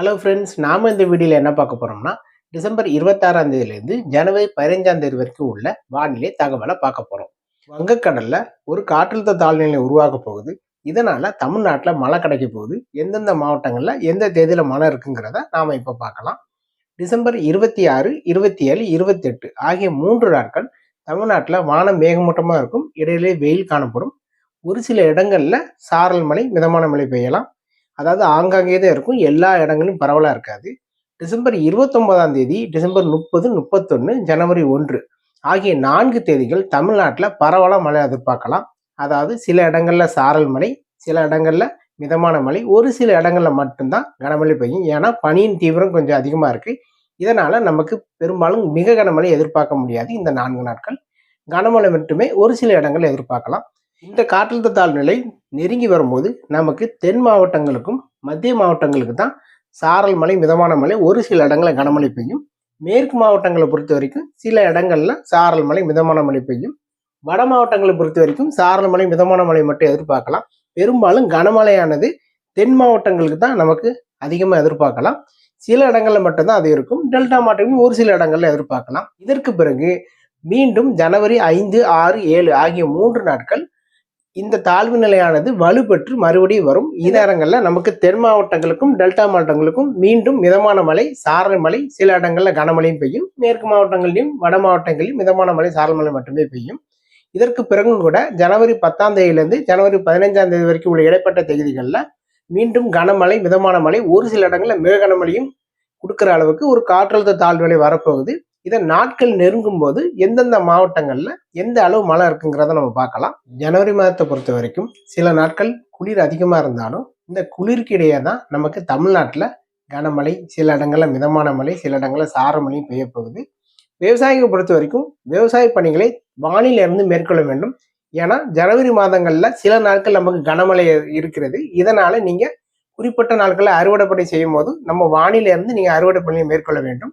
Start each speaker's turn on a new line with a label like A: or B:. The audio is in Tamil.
A: ஹலோ ஃப்ரெண்ட்ஸ் நாம இந்த வீடியோவில் என்ன பார்க்க போகிறோம்னா டிசம்பர் இருபத்தாறாம் தேதியிலேருந்து ஜனவரி பதினஞ்சாம் தேதி வரைக்கும் உள்ள வானிலை தகவலை பார்க்க போகிறோம் வங்கக்கடலில் ஒரு காற்றழுத்த தாழ்நிலை உருவாக போகுது. இதனால் தமிழ்நாட்டில் மழை கிடைக்க போகுது. எந்தெந்த மாவட்டங்களில் எந்த தேதியில் மழை இருக்குங்கிறத நாம் இப்போ பார்க்கலாம். டிசம்பர் இருபத்தி ஆறு இருபத்தி ஏழு இருபத்தெட்டு ஆகிய மூன்று நாட்கள் தமிழ்நாட்டில் வானம் மேகமூட்டமாக இருக்கும். இடையிலே வெயில் காணப்படும். ஒரு சில இடங்களில் சாரல் மழை மிதமான மழை பெய்யலாம். அதாவது ஆங்காங்கே தான் இருக்கும். எல்லா இடங்களும் பரவலாக இருக்காது. டிசம்பர் இருபத்தொன்பதாம் தேதி டிசம்பர் முப்பது முப்பத்தொன்று ஜனவரி ஒன்று ஆகிய நான்கு தேதிகள் தமிழ்நாட்டில் பரவலாக மழை எதிர்பார்க்கலாம். அதாவது சில இடங்களில் சாரல் மழை சில இடங்களில் மிதமான மழை ஒரு சில இடங்களில் மட்டும்தான் கனமழை பெய்யும். ஏன்னா பனியின் தீவிரம் கொஞ்சம் அதிகமாக இருக்குது இதனால் நமக்கு பெரும்பாலும் மிக கனமழை எதிர்பார்க்க முடியாது இந்த நான்கு நாட்கள். கனமழை மட்டுமே ஒரு சில இடங்கள் எதிர்பார்க்கலாம். இந்த காற்றழுத்த தாழ்நிலை நெருங்கி வரும்போது நமக்கு தென் மாவட்டங்களுக்கும் மத்திய மாவட்டங்களுக்கு தான் சாரல் மலை மிதமான மலை ஒரு சில இடங்களில் கனமழை பெய்யும். மேற்கு மாவட்டங்களை பொறுத்த வரைக்கும் சில இடங்களில் சாரல் மலை மிதமான மழை பெய்யும். வட மாவட்டங்களை பொறுத்த வரைக்கும் சாரல் மலை மிதமான மழை மட்டும் எதிர்பார்க்கலாம். பெரும்பாலும் கனமழையானது தென் மாவட்டங்களுக்கு தான் நமக்கு அதிகமாக எதிர்பார்க்கலாம். சில இடங்களில் மட்டும்தான் அது இருக்கும். டெல்டா மாவட்டங்களும் ஒரு சில இடங்களில் எதிர்பார்க்கலாம். இதற்கு பிறகு மீண்டும் ஜனவரி ஐந்து ஆறு ஏழு ஆகிய மூன்று நாட்கள் இந்த தாழ்வு நிலையானது வலுப்பெற்று மறுபடியும் வரும். இந்நேரங்கள்ல நமக்கு தென் மாவட்டங்களுக்கும் டெல்டா மாவட்டங்களுக்கும் மீண்டும் மிதமான மழை சாரல் மழை சில இடங்கள்ல கனமழையும் பெய்யும். மேற்கு மாவட்டங்களிலும் வட மாவட்டங்களிலும் மிதமான மழை சாரல் மழை மட்டுமே பெய்யும். இதற்கு பிறகும் கூட ஜனவரி பத்தாம் தேதியிலிருந்து ஜனவரி பதினைஞ்சாம் தேதி வரைக்கும் உள்ள இடைப்பட்ட தேதிகளில் மீண்டும் கனமழை மிதமான மழை ஒரு சில இடங்களில் மிக கனமழையும் கொடுக்குற அளவுக்கு ஒரு காற்றழுத்த தாழ்வுநிலை வரப்போகுது. இதை நாட்கள் நெருங்கும் போது எந்தெந்த மாவட்டங்களில் எந்த அளவு மழை இருக்குங்கிறத நம்ம பார்க்கலாம். ஜனவரி மாதத்தை பொறுத்த வரைக்கும் சில நாட்கள் குளிர் அதிகமாக இருந்தாலும் இந்த குளிருக்கு இடையே தான் நமக்கு தமிழ்நாட்டில் கனமழை சில இடங்களில் மிதமான மழை சில இடங்கள்ல சாரமழையும் பெய்ய போகுது. விவசாயிகளை பொறுத்த வரைக்கும் விவசாய பணிகளை வானிலை இருந்து மேற்கொள்ள வேண்டும். ஏன்னா ஜனவரி மாதங்களில் சில நாட்கள் நமக்கு கனமழை இருக்கிறது. இதனால் நீங்கள் குறிப்பிட்ட நாட்களில் அறுவடை பணி செய்யும் போது நம்ம வானிலிருந்து நீங்கள் அறுவடை பணியை மேற்கொள்ள வேண்டும்.